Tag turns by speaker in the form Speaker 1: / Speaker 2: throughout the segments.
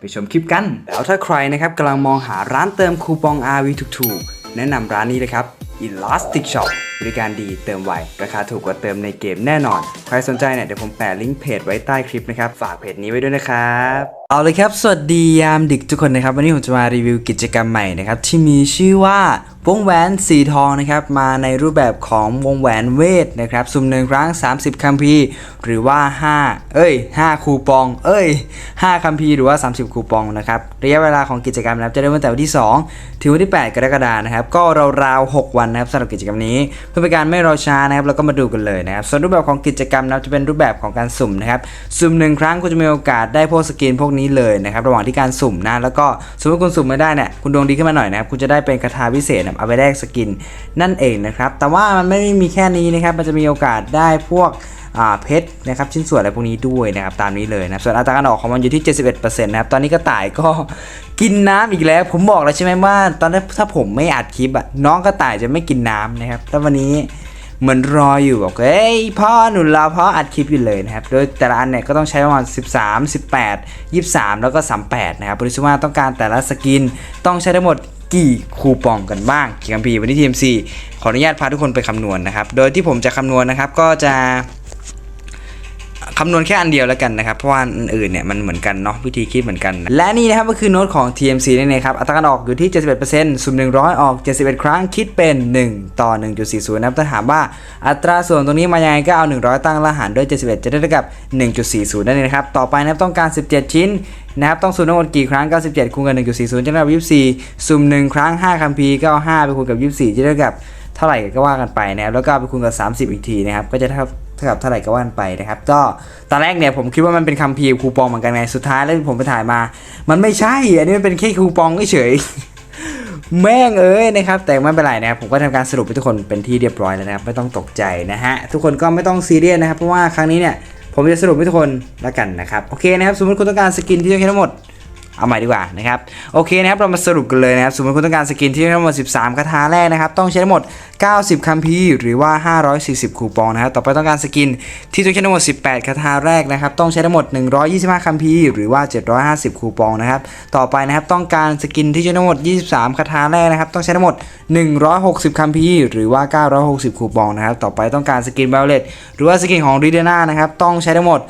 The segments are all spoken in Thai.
Speaker 1: ไปชมคลิปกัน แล้วถ้าใครนะครับกำลังมองหาร้านเติมคูปอง RV ถูกๆ แนะนำร้านนี้เลยครับ Elastic Shop บริการดีเติมไว ราคาถูกกว่าเติมในเกมแน่นอน ใครสนใจเนี่ยเดี๋ยวผมแปะลิงก์เพจไว้ใต้คลิปนะครับ ฝากเพจนี้ไว้ด้วยนะครับ เอาเลยครับ สวัสดียามดึกทุกคนนะครับ วันนี้ผมจะมารีวิวกิจกรรมใหม่นะครับ ที่มีชื่อว่า วงแหวนสีทองนะครับมาในรูปแบบของวงแหวนเวทนะครับสุ่มหนึ่งครั้ง 30 คัมภีร์หรือว่า 5 เอ้ย 5 คูปอง เอ้ย 5 คัมภีร์หรือว่า 30 คูปองนะครับระยะเวลาของกิจกรรมนะครับจะเริ่มตั้งแต่วันที่ 2 ถึงวันที่ 8 กรกฎาคมนะครับก็ราวๆ6วันนะครับสำหรับกิจกรรมนี้ เพื่อเป็นการไม่รอช้านะครับเราก็มาดูกันเลยนะครับส่วนรูปแบบของกิจกรรมนะครับจะเป็นรูปแบบของการสุ่มนะครับสุ่มหนึ่งครั้งคุณจะมีโอกาสได้พวกสกินพวกนี้เลยนะครับระหว่างที่การสุ่มนะแล้วก็สมมติคุณสุ่มไม่ได้เนี่ยคุณดวงดีขึ้นมาหน่อยนะครับคุณจะได้เป็นคาถาพิเศษนะเอาไปแลกสกินนั่นเองนะครับ แต่ว่ามันไม่ได้มีแค่นี้นะครับ มันจะมีโอกาสได้พวกเพชรนะครับชิ้นส่วนอะไรพวกนี้ด้วยนะครับตามนี้เลยนะส่วนอัตราการออกของมันอยู่ที่ 71%นะครับตอนนี้ก็ต่ายก็กินน้ำอีกแล้ว ผมบอกแล้วใช่ไหมว่า ตอนแรกถ้าผมไม่อัดคลิปอะน้องกระต่ายจะไม่กินน้ำนะครับแล้ววันนี้เหมือนรออยู่บอกเฮ้ยพ่อหนุนเรอพ่ออัดคลิปอยู่เลยนะครับ โดยแต่ละอันเนี่ยก็ต้องใช้ประมาณ 13 18 23 แล้วก็ 38 นะครับบริสุทธิ์ว่าต้องการแต่ละสกินต้องใช้ทั้งหมด กี่คูปองกันบ้างกี่คัมพีวันนี้ TMC ขออนุญาตพาทุกคนไปคำนวณนะครับ โดยที่ผมจะคำนวณนะครับก็จะคำนวณแค่อันเดียวแล้วกันนะครับ เพราะว่าอันอื่นเนี่ยมันเหมือนกันเนาะวิธีคิดเหมือนกัน และนี่นะครับก็คือโน้ตของ TMC นั่นเองครับ อัตราการออกอยู่ที่ 71%สุ่ม100 ออก 71 ครั้งคิดเป็น 1 ต่อ 1.40 นะครับถ้าถามว่าอัตราส่วนตรงนี้มายังไงก็เอา 100 ตั้งละหารด้วย 71 จะได้เท่ากับ 1.40 นั่นเองนะครับ ต่อไปนะครับต้องการ 17 ชิ้น นะครับ ต้องสุ่มทั้งหมดกี่ครั้งก็17คูณกับ1.40จะได้กับ24สุ่ม1 ครั้ง 5คัมภีร์ก็เอา5ไปคูณกับ 24 จะได้กับเท่าไหร่ก็ว่ากันไปนะครับ แล้วก็ไปคูณกับ 30 อีกทีนะครับ ก็จะเท่าเท่ากับเท่าไหร่ก็ว่ากันไปนะครับ ก็ตอนแรกเนี่ยผมคิดว่ามันเป็นคัมภีร์คูปองเหมือนกันไง สุดท้ายแล้วผมไปถ่ายมา มันไม่ใช่ อันนี้มันเป็นแค่คูปองเฉยแม่งเอ้ยนะครับ แต่ไม่เป็นไรนะครับ ผมก็ทำการสรุปให้ทุกคนเป็นที่เรียบร้อยแล้วนะครับ ไม่ต้องตกใจนะฮะ ทุกคนก็ไม่ต้องซีเรียสนะครับ เพราะว่าครั้งนี้เนี่ย ผมจะสรุปให้ทุกคนแล้วกันนะครับ โอเคนะครับ สมมติคุณต้องการสกินที่ต้องใช้ทั้งหมด เอาใหม่ดีกว่านะครับโอเคนะครับเรามาสรุปกันเลยนะครับสมมติคุณต้องการสกินที่ทั้งหมด 13 คาถาแรกนะครับต้องใช้ทั้งหมด 90 คัมภีร์หรือว่า 540 คูปองนะครับต่อไปต้องการสกินที่ต้องใช้ทั้งหมด 18 คาถาแรกนะครับต้องใช้ทั้งหมด 125 คัมภีร์หรือว่า 750 คูปองนะครับต่อไปนะครับต้องการสกินที่ใช้ทั้งหมด 23 คาถาแรกนะครับต้องใช้ทั้งหมด 160 คัมภีร์หรือว่า 960 คูปองนะครับต่อไปต้องการสกินเบลเลตหรือว่าสกินของรีเดน่านะครับต้องใช้ทั้งหมด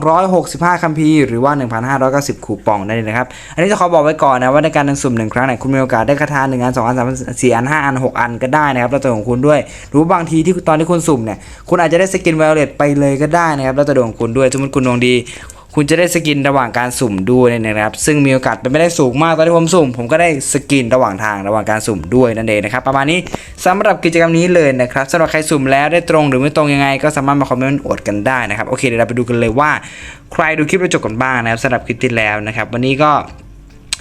Speaker 1: 265 คัมภีร์หรือว่า 1,590 คูปองนั่นเองนะครับ อันนี้จะขอบอกไว้ก่อนนะว่าในการดังสุ่มหนึ่งครั้งเนี่ยคุณมีโอกาสได้คาถา1อันสองอันสามอัน4อันห้าอันหกอันก็ได้นะครับแล้วแต่ของคุณด้วยหรือบางทีที่ตอนที่คุณสุ่มเนี่ยคุณอาจจะได้สกินไวลเลตไปเลยก็ได้นะครับแล้วแต่ดวงของคุณด้วยสมมติคุณดวงดี คุณจะได้สกินระหว่างการสุ่มด้วยนะครับ ซึ่งมีโอกาสเป็นไม่ได้สูงมากตอนที่ผมสุ่ม ผมก็ได้สกินระหว่างทางระหว่างการสุ่มด้วยนั่นเองนะครับ ประมาณนี้สำหรับกิจกรรมนี้เลยนะครับสำหรับใครสุ่มแล้วได้ตรงหรือไม่ตรงยังไง ก็สามารถมาคอมเมนต์อดกันได้นะครับโอเคเดี๋ยวเราไปดูกันเลยว่า ใครดูคลิปเราจบกันบ้างนะครับสำหรับคลิปที่แล้วนะครับ วันนี้ก็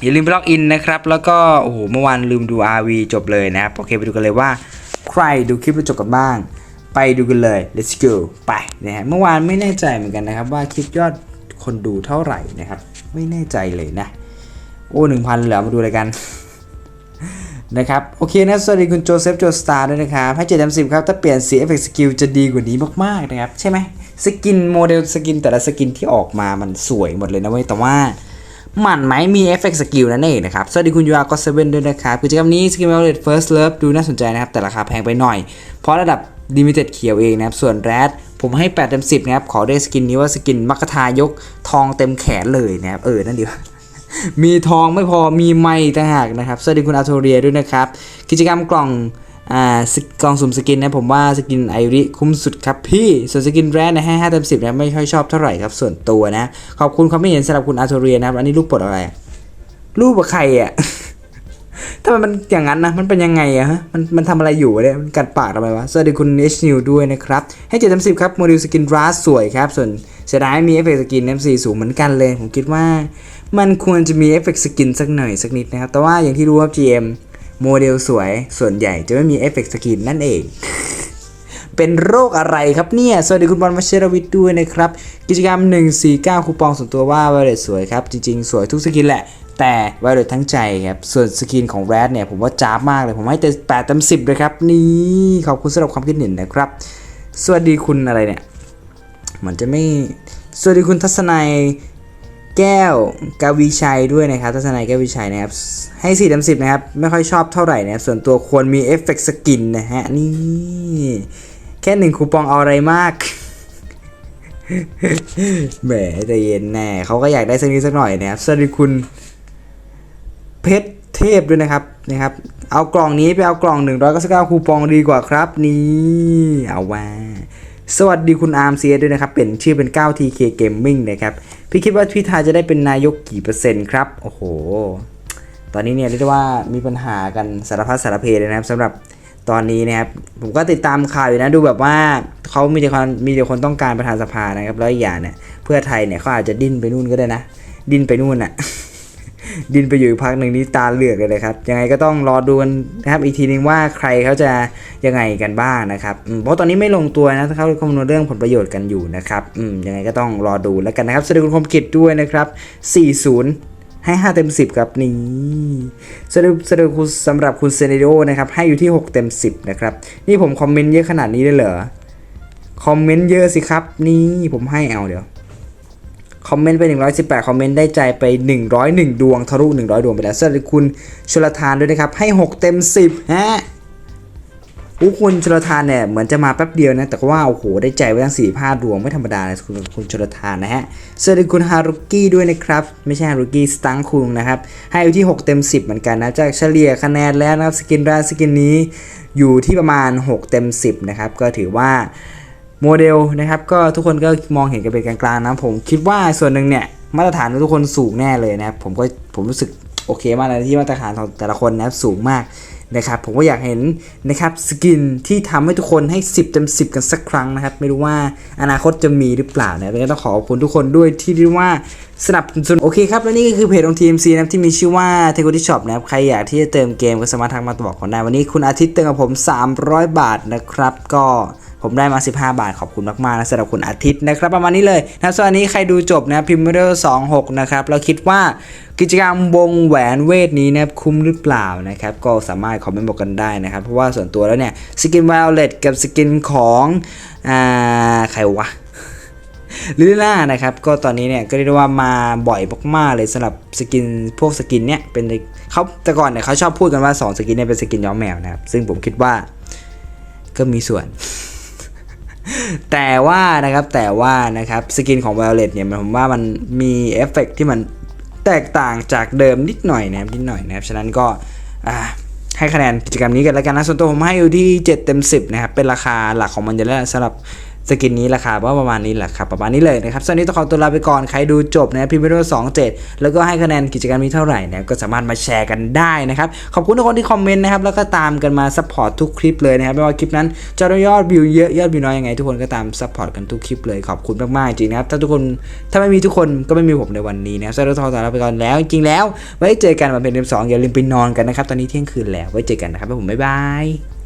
Speaker 1: อย่าลืมไปล็อกอินนะครับ แล้วก็โอ้โหเมื่อวานลืมดู RV จบเลยนะครับ โอเคไปดูกันเลยว่า ใครดูคลิปเราจบกันบ้าง ไปดูกันเลย let's go ไปนะฮะเมื่อวานไม่แน่ใจเหมือนกันนะครับว่าคลิปยอด คนดูเท่าไหร่นะครับ ไม่แน่ใจเลยนะ โอ้หนึ่งพันเหลือมาดูอะไรกันนะครับ โอเคนะ สวัสดีคุณโจเซฟโจสตาร์ด้วยนะครับให้เจ็ดเต็มสิบครับ ถ้าเปลี่ยนสีเอฟเฟกต์สกิลจะดีกว่านี้มาก ๆ นะครับ ใช่ไหมสกินโมเดลสกินแต่ละสกินที่ออกมามันสวยหมดเลยนะเว้ย แต่ว่ามันไหมมีเอฟเฟกต์สกิลนั่นเองนะครับ สวัสดีคุณยูอาร์ก็เซเว่นด้วยนะครับกิจกรรมนี้สกิลเมลเลตเฟิร์สเลิฟดูน่าสนใจนะครับ แต่ราคาแพงไปหน่อย เพราะระดับลิมิเต็ดเขียวเองนะครับ ส่วนแรด ผมให้8เต็ม10นะครับขอได้สกินนี้ว่าสกินมัคคทายกทองเต็มแขนเลยนะครับเออนั่นดีว่ามีทองไม่พอมีไม้ต่างหากนะครับสวัสดีคุณอาโทเรียด้วยนะครับ กิจกรรมกล่องอ่ากล่องสุ่มสกินนะผมว่าสกินไอริคุ้มสุดครับพี่ส่วนสกินแรดนะให้5เต็ม10นะไม่ค่อยชอบเท่าไหร่ครับส่วนตัวนะ ขอบคุณความไม่เห็นสำหรับคุณอาโทเรียนะครับ อันนี้รูปปลดอะไร รูปกับใครอะ ทำไมมันอย่างนั้นนะ มันเป็นยังไงอะฮะ มันมันทำอะไรอยู่เนี่ย มันกัดปากทำไมวะ สวัสดีคุณ H New ด้วยนะครับ ให้7จ็ดสิบครับ โมเดลสกินราสสวยครับ ส่วนเสียดายมีเอฟเฟกต์สกิน M4 สูงเหมือนกันเลย ผมคิดว่า มันควรจะมีเอฟเฟกต์สกินสักหน่อยสักนิดนะครับ แต่ว่าอย่างที่รู้ครับ GM โมเดลสวยส่วนใหญ่จะไม่มีเอฟเฟกต์สกินนั่นเอง เป็นโรคอะไรครับเนี่ย สวัสดีคุณบอลมาเชรวิทย์ด้วยนะครับ กิจกรรม 149 คูปองส่วนตัวว่า v ว o l e t สวยครับ จริงๆ สวยทุกสกินแหละ แต่ v ว o l e t ทั้งใจครับส่วนสกินของ Red เนี่ยผมว่าจ้าบมากเลย ผมให้แต่8เต็ม10เลยครับ นี่ขอบคุณสำหรับความคิดเห็นนะครับ สวัสดีคุณอะไรเนี่ยมันจะไม่สวัสดีคุณทัศนัยแก้วกาวีชัยด้วยนะครับทัศนัยแก้ววิชัยนะครับ ให้4เต็ม10นะครับ ไม่ค่อยชอบเท่าไหร่นะครับ ส่วนตัวควรมีเอฟเฟกต์สกินนะฮะ นี่ แค่หนึ่งคูปองเอาอะไรมากแหมใจเย็นแน่เขาก็อยากได้สักนิดสักหน่อยนะครับสวัสดีคุณ เพชรเทพด้วยนะครับนะครับ เอากล่องนี้ไปเอากล่อง 199 คูปองดีกว่าครับ นี่เอาว่าสวัสดีคุณอาร์มเซียด้วยนะครับ เป็นชื่อเป็น 9TK Gaming นะครับ พี่คิดว่าพี่ทาจะได้เป็นนายกกี่เปอร์เซ็นต์ครับ โอ้โห ตอนนี้เนี่ยเรียกได้ว่ามีปัญหากันสารพัดสารเพเลยนะครับสำหรับตอนนี้นะครับ ผมก็ติดตามข่าวอยู่นะดูแบบว่าเขามีแต่คนมีแต่คนต้องการประธานสภานะครับแล้วอีกอย่างเนี่ยเพื่อไทยเนี่ยเขาอาจจะดิ้นไปนู่นก็ได้นะ ดิ้นไปนู่นอะ ดินไปอยู่พักหนึ่งนี่ตาเหลือกเลยนะครับ ยังไงก็ต้องรอดูกันนะครับอีกทีนึงว่าใครเขาจะยังไงกันบ้างนะครับ เพราะตอนนี้ไม่ลงตัวนะเขาคำนวณเรื่องผลประโยชน์กันอยู่นะครับยังไงก็ต้องรอดูแล้วกันนะครับสวัสดีคุณคมกิจด้วยนะครับ 40ให้ 5 เต็ม 10 ครับนี่สวัสดีสวัสดีคุณสำหรับคุณเซเนโดนะครับ ให้อยู่ที่ 6 เต็ม 10 นะครับ นี่ผมคอมเมนต์เยอะขนาดนี้เลยเหรอ คอมเมนต์เยอะสิครับ นี่ผมให้เอาเดี๋ยว คอมเมนต์ไป 118 คอมเมนต์ได้ใจไป 101 ดวงทะลุ 100 ดวงไปแล้วสวัสดีคุณชลทานด้วยนะครับ ให้ 6 เต็ม 10 ฮะอู้คุณชลทานเนี่ยเหมือนจะมาแป๊บเดียวนะ แต่ว่าโอ้โหได้ใจไว้ทั้ง4 5ดวงไม่ธรรมดาเลยคุณคุณชลทานนะฮะสวัสดีคุณฮารุกี้ด้วยนะครับ ไม่ใช่ฮารุกี้สตังคุงนะครับ ให้อยู่ที่ 6 เต็ม 10 เหมือนกันนะจากเฉลี่ยคะแนนแล้วนะครับสกินแรกสกินนี้อยู่ที่ประมาณ 6 เต็ม 10 นะครับก็ถือว่า โมเดลนะครับก็ทุกคนก็มองเห็นกันเป็นกลางๆนะผมคิดว่าส่วนหนึ่งเนี่ยมาตรฐานทุกคนสูงแน่เลยนะครับผมก็ผมรู้สึกโอเคมากเลยที่มาตรฐานของแต่ละคนนะครับสูงมากนะครับผมก็อยากเห็นนะครับสกินที่ทำให้ทุกคนให้ 10เต็ม10 กันสักครั้งนะครับ ไม่รู้ว่าอนาคตจะมีหรือเปล่านะก็ต้องขอขอบคุณทุกคนด้วยที่เรียกว่าสนับสนุนโอเคครับ และนี่ก็คือเพจของ TMC นะครับที่มีชื่อว่า t e c h o t Shop นะครับ ใครอยากที่จะเติมเกมก็สามารถทักมาบอกกันได้วันนี้คุณอาทิตย์เติมกับผม 300 บาทนะครับก็ ผมได้มา 15 บาทขอบคุณมากๆนะสำหรับคุณอาทิตย์นะครับประมาณนี้เลยนะส่วนนี้ใครดูจบนะพิมพ์เรอร์26นะครับเราคิดว่ากิจกรรมวงแหวนเวทนี้นะครับคุ้มหรือเปล่านะครับก็สามารถคอมเมนต์บอกกันได้นะครับ เพราะว่าส่วนตัวแล้วเนี่ยสกินไวโอเลตกับสกินของอ่าใครวะลิล่านะครับก็ตอนนี้เนี่ยก็เรียกว่ามาบ่อยมากๆเลยสำหรับสกินพวกสกินเนี่ยเป็นเขาแต่ก่อนเนี่ยเขาชอบพูดกันว่า 2 สกินเนี่ยเป็นสกินย้อมแมวนะครับซึ่งผมคิดว่าก็มีส่วน แต่ว่านะครับแต่ว่านะครับสกินของ Violet เนี่ยมันผมว่ามันมีเอฟเฟกต์ที่มันแตกต่างจากเดิมนิดหน่อยนะครับนิดหน่อยนะครับฉะนั้นก็ให้คะแนนกิจกรรมนี้กันแล้วกันนะส่วนตัวผมให้อยู่ที่ 7 เต็ม 10 นะครับ เป็นราคาหลักของมันอยู่แล้วสำหรับ สกินนี้ราคาว่าประมาณนี้แหละครับประมาณนี้เลยนะครับส่วนนี้ต้องขอตัวลาไปก่อนใครดูจบนะพิมพ์ไปด้วย2 7 แล้วก็ให้คะแนนกิจกรรมนี้เท่าไหร่นะก็สามารถมาแชร์กันได้นะครับขอบคุณทุกคนที่คอมเมนต์นะครับแล้วก็ตามกันมาซัพพอร์ตทุกคลิปเลยนะครับไม่ว่าคลิปนั้นจะได้ยอดวิวเยอะยอดวิวน้อยยังไงทุกคนก็ตามซัพพอร์ตกันทุกคลิปเลยขอบคุณมากๆจริงนะครับถ้าทุกคนถ้าไม่มีทุกคนก็ไม่มีผมในวันนี้นะครับสำหรับเราลาไปก่อนแล้ว จริงแล้วไว้เจอกันวันเป็นเดือนสองอย่าลืมไปนอนกันนะครับตอนนี้เที่ยงคืนแล้วไว้เจอกันนะครับผมบ๊ายบาย